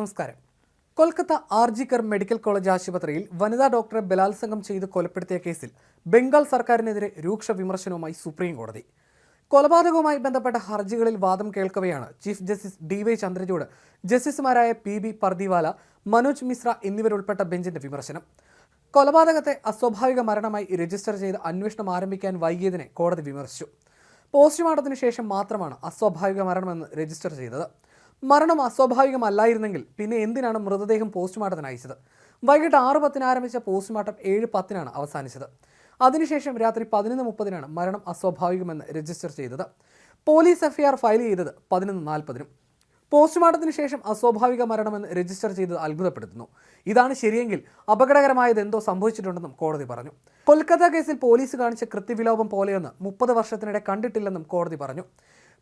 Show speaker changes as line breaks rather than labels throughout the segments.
നമസ്കാരം. Kolkata RG Kar medical college ആശുപത്രിയിൽ വനിതാ ഡോക്ടറെ ബലാത്സംഗം ചെയ്ത് കൊലപ്പെടുത്തിയ കേസിൽ ബംഗാൾ സർക്കാരിനെതിരെ രൂക്ഷ വിമർശനവുമായി സുപ്രീം കോടതി. കൊലപാതകവുമായി ബന്ധപ്പെട്ട ഹർജികളിൽ വാദം കേൾക്കവെയാണ് chief justice D Y Chandrachud ജസ്റ്റിസുമാരായ പി ബി പർദിവാല മനോജ് മിശ്ര എന്നിവരുൾപ്പെട്ട ബെഞ്ചിന്റെ വിമർശനം. കൊലപാതകത്തെ അസ്വാഭാവിക മരണമായി രജിസ്റ്റർ ചെയ്ത് അന്വേഷണം ആരംഭിക്കാൻ വൈകിയതിനെ കോടതി വിമർശിച്ചു. പോസ്റ്റ്മോർട്ടത്തിന് ശേഷം മാത്രമാണ് അസ്വാഭാവിക മരണമെന്ന് രജിസ്റ്റർ ചെയ്തത്. മരണം അസ്വാഭാവികമല്ലായിരുന്നെങ്കിൽ പിന്നെ എന്തിനാണ് മൃതദേഹം പോസ്റ്റ്മോർട്ടത്തിന് അയച്ചത്? വൈകിട്ട് ആറ് പത്തിന് ആരംഭിച്ച പോസ്റ്റ്മോർട്ടം ഏഴ് പത്തിനാണ് അവസാനിച്ചത്. അതിനുശേഷം രാത്രി പതിനൊന്ന് മുപ്പതിനാണ് മരണം അസ്വാഭാവികമെന്ന് രജിസ്റ്റർ ചെയ്തത്. പോലീസ് എഫ്ഐആർ ഫയൽ ചെയ്തത് പതിനൊന്ന് നാൽപ്പതിനും. പോസ്റ്റ്മോർട്ടത്തിന് ശേഷം അസ്വാഭാവിക മരണമെന്ന് രജിസ്റ്റർ ചെയ്തത് അത്ഭുതപ്പെടുത്തുന്നു. ഇതാണ് ശരിയെങ്കിൽ അപകടകരമായത് എന്തോ സംഭവിച്ചിട്ടുണ്ടെന്നും കോടതി പറഞ്ഞു. കൊൽക്കത്ത കേസിൽ പോലീസ് കാണിച്ച കൃത്യവിലോപം പോലെയൊന്ന് മുപ്പത് വർഷത്തിനിടെ കണ്ടിട്ടില്ലെന്നും കോടതി പറഞ്ഞു.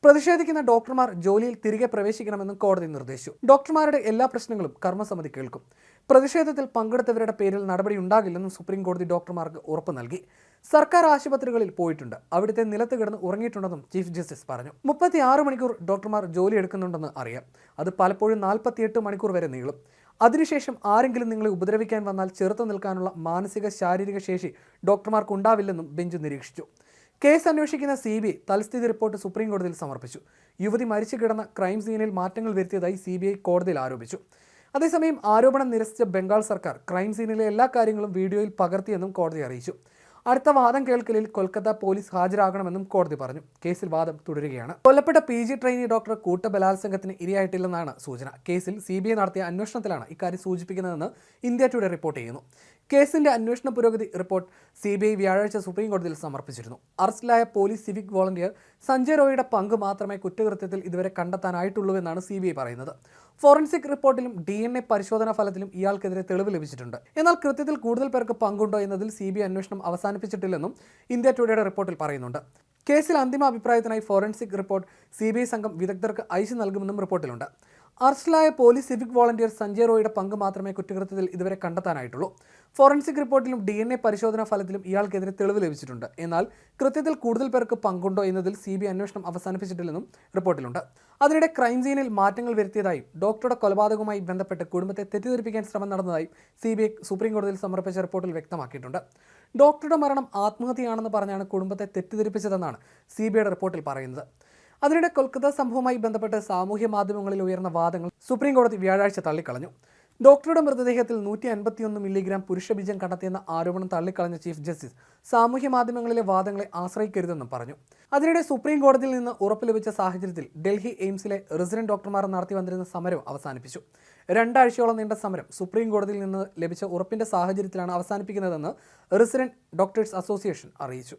പ്രതിഷേധിക്കുന്ന ഡോക്ടർമാർ ജോലിയിൽ തിരികെ പ്രവേശിക്കണമെന്നും കോടതി നിർദ്ദേശിച്ചു. ഡോക്ടർമാരുടെ എല്ലാ പ്രശ്നങ്ങളും കർമ്മസമിതി കേൾക്കും. പ്രതിഷേധത്തിൽ പങ്കെടുത്തവരുടെ പേരിൽ നടപടി ഉണ്ടാകില്ലെന്നും സുപ്രീം കോടതി ഡോക്ടർമാർക്ക് ഉറപ്പ് നൽകി. സർക്കാർ ആശുപത്രികളിൽ പോയിട്ടുണ്ട്. അവിടുത്തെ നിലത്ത് കിടന്ന് ഉറങ്ങിയിട്ടുണ്ടെന്നും ചീഫ് ജസ്റ്റിസ് പറഞ്ഞു. മുപ്പത്തി ആറ് മണിക്കൂർ ഡോക്ടർമാർ ജോലി എടുക്കുന്നുണ്ടെന്ന് അറിയാം. അത് പലപ്പോഴും നാൽപ്പത്തിയെട്ട് മണിക്കൂർ വരെ നീളും. അതിനുശേഷം ആരെങ്കിലും നിങ്ങളെ ഉപദ്രവിക്കാൻ വന്നാൽ ചെറുത്തു നിൽക്കാനുള്ള മാനസിക ശാരീരിക ശേഷി ഡോക്ടർമാർക്ക് ഉണ്ടാവില്ലെന്നും ബെഞ്ച് നിരീക്ഷിച്ചു. കേസ് അന്വേഷിക്കുന്ന സി ബി തൽസ്ഥിതി റിപ്പോർട്ട് സുപ്രീം കോടതിയിൽ സമർപ്പിച്ചു. യുവതി മരിച്ചു കിടന്ന ക്രൈം സീനിൽ മാറ്റങ്ങൾ വരുത്തിയതായി സി ബി ഐ കോടതിയിൽ ആരോപിച്ചു. അതേസമയം ആരോപണം നിരസിച്ച ബംഗാൾ സർക്കാർ ക്രൈം സീനിലെ എല്ലാ കാര്യങ്ങളും വീഡിയോയിൽ പകർത്തിയെന്നും കോടതി അറിയിച്ചു. അടുത്ത വാദം കേൾക്കലിൽ കൊൽക്കത്ത പോലീസ് ഹാജരാകണമെന്നും കോടതി പറഞ്ഞു. കേസിൽ വാദം തുടരുകയാണ്. കൊല്ലപ്പെട്ട പി ജി ട്രെയിനി ഡോക്ടർ കൂട്ടബലാത്സംഗത്തിന് ഇരയായിട്ടില്ലെന്നാണ് സൂചന. കേസിൽ സി ബി ഐ നടത്തിയ അന്വേഷണത്തിലാണ് ഇക്കാര്യം സൂചിപ്പിക്കുന്നതെന്ന് ഇന്ത്യ ടുഡേ റിപ്പോർട്ട് ചെയ്യുന്നു. കേസിന്റെ അന്വേഷണ പുരോഗതി റിപ്പോർട്ട് സി ബി ഐ വ്യാഴാഴ്ച സുപ്രീം കോടതിയിൽ സമർപ്പിച്ചിരുന്നു. അറസ്റ്റിലായ പോലീസ് സിവിക് വോളണ്ടിയർ സഞ്ജയ് റോയിയുടെ പങ്ക് മാത്രമേ കുറ്റകൃത്യത്തിൽ ഇതുവരെ കണ്ടെത്താനായിട്ടുള്ളൂവെന്നാണ് സി ബി ഐ പറയുന്നത്. ഫോറൻസിക് റിപ്പോർട്ടിലും ഡി എൻ എ പരിശോധനാ ഫലത്തിലും ഇയാൾക്കെതിരെ തെളിവ് ലഭിച്ചിട്ടുണ്ട്. എന്നാൽ കൃത്യത്തിൽ കൂടുതൽ പേർക്ക് പങ്കുണ്ടോ എന്നതിൽ സി ബി ഐ അന്വേഷണം അവസാനിപ്പിച്ചിട്ടില്ലെന്നും ഇന്ത്യ ടുഡേയുടെ റിപ്പോർട്ടിൽ പറയുന്നുണ്ട്. കേസിൽ അന്തിമ അഭിപ്രായത്തിനായി forensic report C B I സംഘം വിദഗ്ധർക്ക് അയച്ചു നൽകുമെന്നും റിപ്പോർട്ടിലുണ്ട്. അറസ്റ്റിലായ പോലീസ് സിവിക് വോളണ്ടിയർ സഞ്ജയ് റോയുടെ പങ്ക് മാത്രമേ കുറ്റകൃത്യത്തിൽ ഇതുവരെ കണ്ടെത്താനായിട്ടുള്ളൂ. ഫോറൻസിക് റിപ്പോർട്ടിലും ഡി എൻ എ പരിശോധനാ ഫലത്തിലും ഇയാൾക്കെതിരെ തെളിവ് ലഭിച്ചിട്ടുണ്ട്. എന്നാൽ കൃത്യത്തിൽ കൂടുതൽ പേർക്ക് പങ്കുണ്ടോ എന്നതിൽ സി ബി അന്വേഷണം അവസാനിപ്പിച്ചിട്ടില്ലെന്നും റിപ്പോർട്ടിലുണ്ട്. അതിനിടെ ക്രൈം സീനിൽ മാറ്റങ്ങൾ വരുത്തിയതായും ഡോക്ടറുടെ കൊലപാതകവുമായി ബന്ധപ്പെട്ട് കുടുംബത്തെ തെറ്റിദ്ധരിപ്പിക്കാൻ ശ്രമം നടന്നതായും സി ബി ഐ കോടതിയിൽ സമർപ്പിച്ച റിപ്പോർട്ടിൽ വ്യക്തമാക്കിയിട്ടുണ്ട്. ഡോക്ടറുടെ മരണം ആത്മഹത്യയാണെന്ന് പറഞ്ഞാണ് കുടുംബത്തെ തെറ്റിദ്ധരിപ്പിച്ചതെന്നാണ് സി ബി ഐയുടെ റിപ്പോർട്ടിൽ പറയുന്നത്. അതിനിടെ കൊൽക്കത്ത സംഭവവുമായി ബന്ധപ്പെട്ട് സാമൂഹ്യ മാധ്യമങ്ങളിൽ ഉയർന്ന വാദങ്ങൾ സുപ്രീം കോടതി വ്യാഴാഴ്ച തള്ളിക്കളഞ്ഞു. ഡോക്ടറുടെ മൃതദേഹത്തിൽ നൂറ്റി അൻപത്തിയൊന്ന് മില്ലിഗ്രാം പുരുഷബീജം കണ്ടെത്തിയെന്ന ആരോപണം തള്ളിക്കളഞ്ഞ ചീഫ് ജസ്റ്റിസ് സാമൂഹ്യ മാധ്യമങ്ങളിലെ വാദങ്ങളെ ആശ്രയിക്കരുതെന്നും പറഞ്ഞു. അതിനിടെ സുപ്രീം കോടതിയിൽ നിന്ന് ഉറപ്പ് ലഭിച്ച സാഹചര്യത്തിൽ ഡൽഹി എയിംസിലെ റെസിഡന്റ് ഡോക്ടർമാർ നടത്തി വന്നിരുന്ന സമരം അവസാനിപ്പിച്ചു. രണ്ടാഴ്ചയോളം നീണ്ട സമരം സുപ്രീം കോടതിയിൽ നിന്ന് ലഭിച്ച ഉറപ്പിന്റെ സാഹചര്യത്തിലാണ് അവസാനിപ്പിക്കുന്നതെന്ന് റെസിഡന്റ് ഡോക്ടേഴ്സ് അസോസിയേഷൻ അറിയിച്ചു.